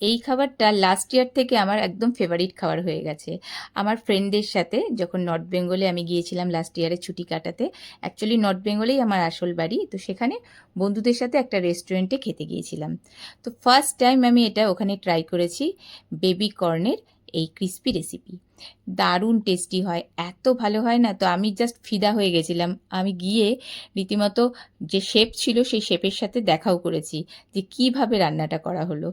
এই খাবারটা last year থেকে আমার একদম ফেভারিট খাবার হয়ে গেছে। আমার ফ্রেন্ডদের সাথে যখন নর্থ বেঙ্গলে আমি গিয়েছিলাম লাস্ট ইয়ারে ছুটি কাটাতে অ্যাকচুয়ালি নর্থ বেঙ্গলেই আমার আসল বাড়ি, তো সেখানে বন্ধুদের সাথে একটা রেস্টুরেন্টে খেতে গিয়েছিলাম। তো ফার্স্ট টাইম আমি এটা ওখানে ট্রাই করেছি বেবি কর্নের এই ক্রিস্পি রেসিপি দারুণ টেস্টি হয়, এত ভালো হয় না, তো আমি জাস্ট ফিদা হয়ে গেছিলাম। আমি গিয়ে রীতিমতো যে শেপ ছিল সেই শেপের সাথে দেখাও করেছি যে কীভাবে রান্নাটা করা হলো।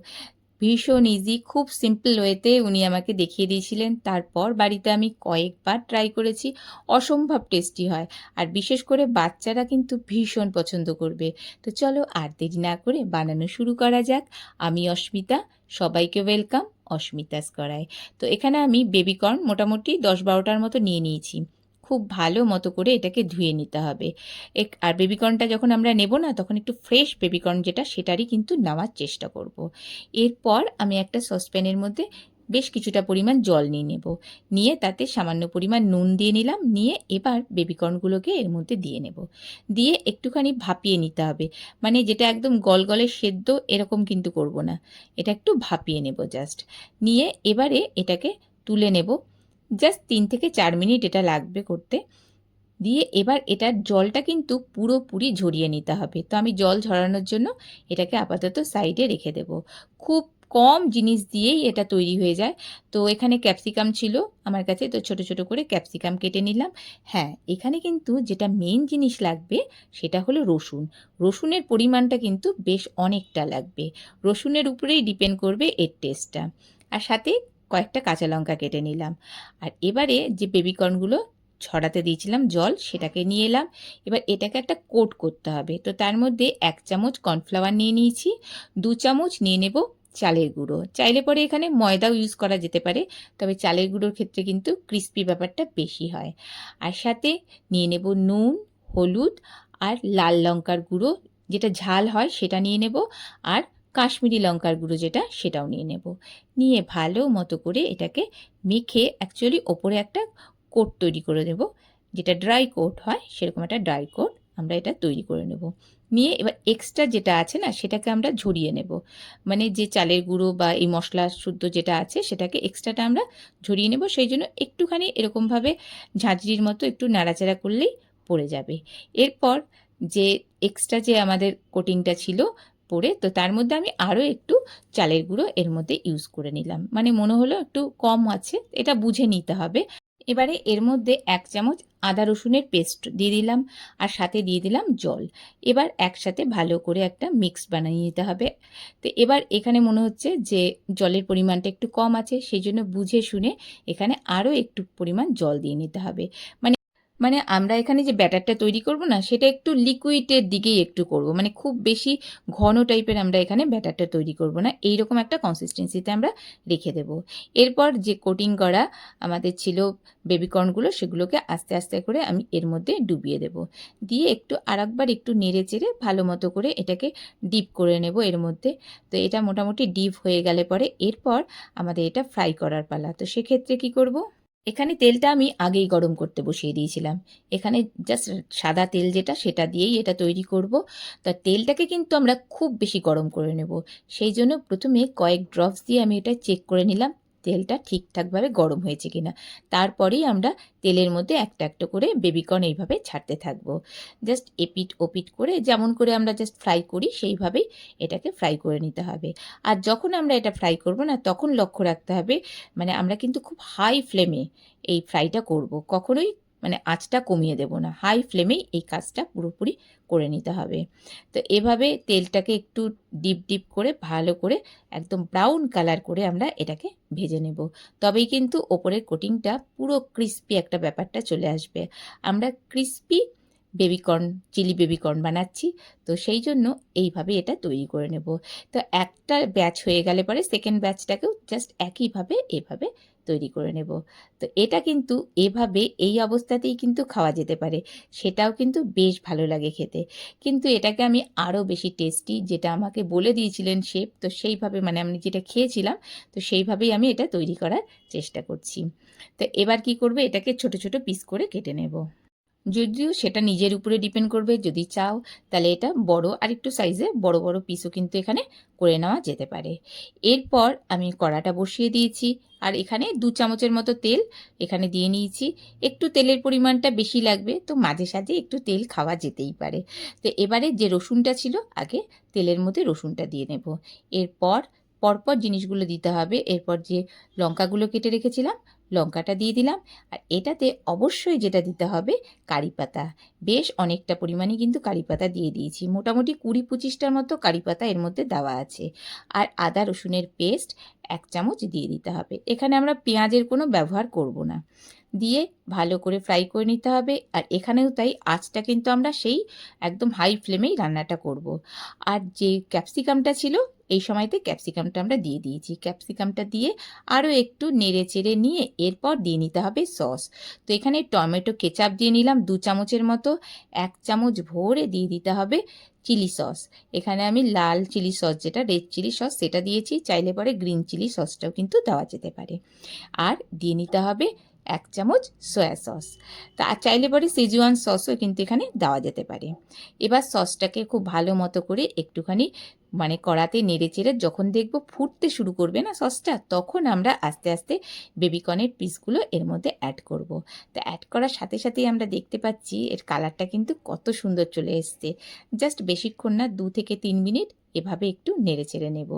ভীষণ ইজি খুব সিম্পল ওয়েতে উনি আমাকে দেখিয়ে দিয়েছিলেন। তারপর বাড়িতে আমি কয়েকবার ট্রাই করেছি, অসম্ভব টেস্টি হয়। আর বিশেষ করে বাচ্চারা কিন্তু ভীষণ পছন্দ করবে। তো চলো আর দেরি না করে বানানো শুরু করা যাক। আমি অস্মিতা, সবাইকে ওয়েলকাম অস্মিতাস করায় তো এখানে আমি বেবিকর্ন মোটামুটি দশ বারোটার মতো নিয়ে নিয়েছি। খুব ভালো মতো করে এটাকে ধুয়ে নিতে হবে। এক, আর বেবিকর্নটা যখন আমরা নেব না, তখন একটু ফ্রেশ বেবিকর্ন যেটা, সেটারই কিন্তু নেওয়ার চেষ্টা করব। এরপর আমি একটা সসপ্যানের মধ্যে বেশ কিছুটা পরিমাণ জল নিয়ে নেব। নিয়ে তাতে সামান্য পরিমাণ নুন দিয়ে নিলাম, নিয়ে এবার বেবিকর্নগুলোকে এর মধ্যে দিয়ে নেব। দিয়ে একটুখানি ভাপিয়ে নিতে হবে। মানে যেটা একদম গলগলে সেদ্ধ, এরকম কিন্তু করব না। এটা একটু ভাপিয়ে নেব জাস্ট। নিয়ে এবারে এটাকে তুলে নেব। জাস্ট তিন থেকে চার মিনিট এটা লাগবে করতে। দিয়ে এবার এটার জলটা কিন্তু পুরোপুরি ঝরিয়ে নিতে হবে। তো আমি জল ঝরানোর জন্য এটাকে আপাতত সাইডে রেখে দেব। খুব কম জিনিস দিয়েই এটা তৈরি হয়ে যায়। তো এখানে ক্যাপসিকাম ছিল আমার কাছে, তো ছোট ছোট করে ক্যাপসিকাম কেটে নিলাম। হ্যাঁ এখানে কিন্তু যেটা মেন জিনিস লাগবে সেটা হলো রসুন। রসুনের পরিমাণটা কিন্তু বেশ অনেকটা লাগবে। রসুনের উপরেই ডিপেন্ড করবে এর টেস্টটা আর সাথে কয়েকটা কাঁচা লঙ্কা কেটে নিলাম। আর এবারে যে বেবিকর্নগুলো ছড়াতে দিয়েছিলাম জল, সেটাকে নিয়ে এলাম। এবার এটাকে একটা কোট করতে হবে। তো তার মধ্যে এক চামচ কর্নফ্লাওয়ার নিয়ে নিয়েছি, দু চামচ নিয়ে নেব চালের গুঁড়ো। চাইলে পরে এখানে ময়দাও ইউজ করা যেতে পারে, তবে চালের গুঁড়োর ক্ষেত্রে কিন্তু ক্রিস্পি ব্যাপারটা বেশি হয়। আর সাথে নিয়ে নেব নুন, হলুদ আর লাল লঙ্কার গুঁড়ো, যেটা ঝাল হয় সেটা নিয়ে নেব। আর কাশ্মীরি লঙ্কার গুঁড়ো যেটা, সেটাও নিয়ে নেব। নিয়ে ভালো মতো করে এটাকে মেখে অ্যাকচুয়ালি ওপরে একটা কোট তৈরি করে নেব। যেটা ড্রাই কোট হয়, সেরকম একটা ড্রাই কোট আমরা এটা তৈরি করে নেব। নিয়ে এবার এক্সট্রা যেটা আছে না, সেটাকে আমরা ঝরিয়ে নেব। মানে যে চালের গুঁড়ো বা এই মশলা শুদ্ধ যেটা আছে, সেটাকে এক্সট্রাটা আমরা ঝরিয়ে নেব। সেই জন্য একটুখানি এরকমভাবে ঝাঁঝরির মতো একটু নাড়াচাড়া করলেই পড়ে যাবে। এরপর যে এক্সট্রা যে আমাদের কোটিংটা ছিল পরে তো তার মধ্যে আমি আরও একটু চালের গুঁড়ো এর মধ্যে ইউজ করে নিলাম। মানে মনে হলো একটু কম আছে, এটা বুঝে নিতে হবে। এবারে এর মধ্যে এক চামচ আদা রসুনের পেস্ট দিয়ে দিলাম আর সাথে দিয়ে দিলাম জল। এবার একসাথে ভালো করে একটা মিক্স বানিয়ে নিতে হবে। তো এবার এখানে মনে হচ্ছে যে জলের পরিমাণটা একটু কম আছে, সেই জন্য বুঝে শুনে এখানে আরও একটু পরিমাণ জল দিয়ে নিতে হবে। মানে মানে আমরা এখানে যে ব্যাটারটা তৈরি করব না, সেটা একটু লিকুইডের দিকেই একটু করব। মানে খুব বেশি ঘন টাইপের আমরা এখানে ব্যাটারটা তৈরি করব না। এই রকম একটা কনসিস্টেন্সিতে আমরা রেখে দেব। এরপর যে কোটিং করা আমাদের ছিল বেবিকর্নগুলো সেগুলোকে আস্তে আস্তে করে আমি এর মধ্যে ডুবিয়ে দেব। দিয়ে একটু আরেকবার একটু নেড়ে চেড়ে ভালো মতো করে এটাকে ডিপ করে নেব এর মধ্যে। তো এটা মোটামুটি ডিপ হয়ে গেলে পরে এরপর আমাদের এটা ফ্রাই করার পালা। তো সেক্ষেত্রে কি করব? এখানে তেলটা আমি আগেই গরম করতে বসিয়ে দিয়েছিলাম। এখানে জাস্ট সাদা তেল যেটা, সেটা দিয়েই এটা তৈরি করব। তা তেলটাকে কিন্তু আমরা খুব বেশি গরম করে নেব। সেই জন্য প্রথমে কয়েক ড্রপস দিয়ে আমি এটা চেক করে নিলাম। তেলটা ঠিকঠাকভাবে গরম হয়েছে কিনা। তারপরেই আমরা তেলের মধ্যে একটা একটা করে বেবিকর্ন এইভাবে ছাড়তে থাকব। জাস্ট এপিট ওপিট করে, যেমন করে আমরা জাস্ট ফ্রাই করি, সেইভাবেই এটাকে ফ্রাই করে নিতে হবে। আর যখন আমরা এটা ফ্রাই করব না, তখন লক্ষ্য রাখতে হবে মানে আমরা কিন্তু খুব হাই ফ্লেমে এই ফ্রাইটা করব। কখনোই মানে আঁচটা কমিয়ে দেব না। হাই ফ্লেমেই এই কাজটা পুরোপুরি করে নিতে হবে। তো এভাবে তেলটাকে একটু ডিপ ডিপ করে ভালো করে একদম ব্রাউন কালার করে আমরা এটাকে ভেজে নেব। তবেই কিন্তু ওপরের কোটিংটা পুরো ক্রিস্পি একটা ব্যাপারটা চলে আসবে। আমরা ক্রিস্পি বেবিকর্ন চিলি বেবিকর্ন বানাচ্ছি। তো সেই জন্য এইভাবে এটা তৈরি করে নেব। তো একটা ব্যাচ হয়ে গেলে পরে সেকেন্ড ব্যাচটাকেও জাস্ট একইভাবে এভাবে তৈরি করে নেব। তো এটা কিন্তু এভাবে এই অবস্থাতেই কিন্তু খাওয়া যেতে পারে। সেটাও কিন্তু বেশ ভালো লাগে খেতে। কিন্তু এটাকে আমি আরও বেশি টেস্টি যেটা আমাকে বলে দিয়েছিলেন শেফ তো সেইভাবে মানে আমি যেটা খেয়েছিলাম, তো সেইভাবেই আমি এটা তৈরি করার চেষ্টা করছি। তো এবার কি করবে? এটাকে ছোট ছোট পিস করে কেটে নেব। যদিও সেটা নিজের উপরে ডিপেন্ড করবে, যদি চাও তাহলে এটা বড় আর একটু সাইজে বড় বড় পিসও কিন্তু এখানে করে নেওয়া যেতে পারে। এরপর আমি কড়াটা বসিয়ে দিয়েছি আর এখানে দু চামচের মতো তেল এখানে দিয়ে নিয়েছি। একটু তেলের পরিমাণটা বেশি লাগবে তো মাঝে সাঝে একটু তেল খাওয়া যেতেই পারে। তো এবারে যে রসুনটা ছিল আগে তেলের মধ্যে রসুনটা দিয়ে নেব। এরপর পরপর জিনিসগুলো দিতে হবে। এরপর যে লঙ্কাগুলো কেটে রেখেছিলাম লঙ্কাটা দিয়ে দিলাম। আর এটাতে অবশ্যই যেটা দিতে হবে, কারি পাতা। বেশ অনেকটা পরিমাণে কিন্তু কারি পাতা দিয়ে দিয়েছি। মোটামুটি কুড়ি পঁচিশটার মতো কারি পাতা এর মধ্যে দেওয়া আছে। আর আদা রসুনের পেস্ট এক চামচ দিয়ে দিতে হবে। এখানে আমরা পেঁয়াজের কোনো ব্যবহার করব না। দিয়ে ভালো করে ফ্রাই করে নিতে হবে। আর এখানেও তাই, আঁচটা কিন্তু আমরা সেই একদম হাই ফ্লেমেই রান্নাটা করব। আর যে ক্যাপসিকামটা ছিল, এই সময়তে ক্যাপসিকামটা আমরা দিয়ে দিয়েছি। ক্যাপসিকামটা দিয়ে আরও একটু নেড়ে চেড়ে নিয়ে এরপর দিয়ে নিতে হবে সস তো এখানে টমেটো কেচাপ দিয়ে নিলাম দু চামচের মতো। এক চামচ ভরে দিয়ে দিতে হবে চিলি সস এখানে আমি লাল চিলি সস যেটা রেড চিলি সস সেটা দিয়েছি। চাইলে পরে গ্রিন চিলি সসটাও কিন্তু দেওয়া যেতে পারে। আর দিয়ে নিতে হবে এক চামচ সয়া সস তা চাইলে পরে সেজুয়ান সসও কিন্তু এখানে দেওয়া যেতে পারে। এবার সসটাকে খুব ভালো মতো করে একটুখানি মানে কড়াতে নেড়ে চেড়ে যখন দেখব ফুটতে শুরু করবে না সসটা তখন আমরা আস্তে আস্তে বেবিকর্নের পিসগুলো এর মধ্যে অ্যাড করব। তা অ্যাড করার সাথে সাথেই আমরা দেখতে পাচ্ছি এর কালারটা কিন্তু কত সুন্দর চলে এসছে। জাস্ট বেশিক্ষণ না, দু থেকে তিন মিনিট এভাবে একটু নেড়ে চেড়ে নেব।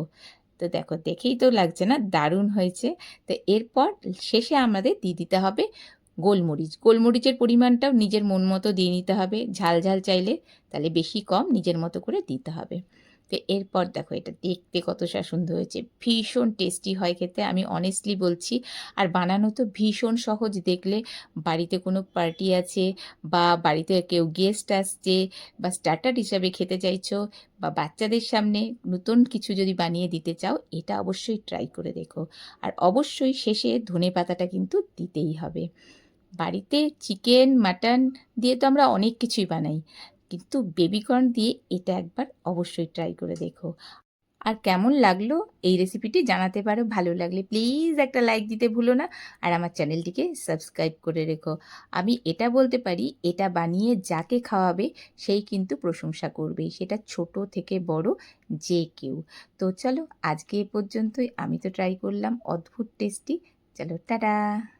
তো দেখো, দেখেই তো লাগছে না, দারুণ হয়েছে। তো এরপর শেষে আমাদের দিয়ে দিতে হবে গোলমরিচ। গোলমরিচের পরিমাণটাও নিজের মন মতো দিয়ে নিতে হবে। ঝাল ঝাল চাইলে, তাহলে বেশি কম নিজের মতো করে দিতে হবে। তো এরপর দেখো এটা দেখতে কতটা সুন্দর হয়েছে। ভীষণ টেস্টি হয় খেতে, আমি অনেস্টলি বলছি। আর বানানো তো ভীষণ সহজ, দেখলে বাড়িতে কোনো পার্টি আছে বা বাড়িতে কেউ গেস্ট আসছে বা স্টার্টার হিসাবে খেতে চাইছো বা বাচ্চাদের সামনে নতুন কিছু যদি বানিয়ে দিতে চাও, এটা অবশ্যই ট্রাই করে দেখো। আর অবশ্যই শেষে ধনে পাতাটা কিন্তু দিতেই হবে। বাড়িতে চিকেন মাটন দিয়ে তো আমরা অনেক কিছুই বানাই। কিন্তু বেবিকর্ন দিয়ে এটা একবার অবশ্যই ট্রাই করে দেখো। আর কেমন লাগল এই রেসিপিটি জানাতে পারো, ভালো লাগলে প্লিজ একটা লাইক দিতে ভুলো না আর আমার চ্যানেলটিকে সাবস্ক্রাইব করে রেখো। আমি এটা বলতে পারি, এটা বানিয়ে যাকে খাওয়াবে সেই কিন্তু প্রশংসা করবে, সেটা ছোট থেকে বড় যে কেউ। তো চলো আজকে এ পর্যন্তই, আমি তো ট্রাই করলাম, অদ্ভুত টেস্টি চলো, টাটা!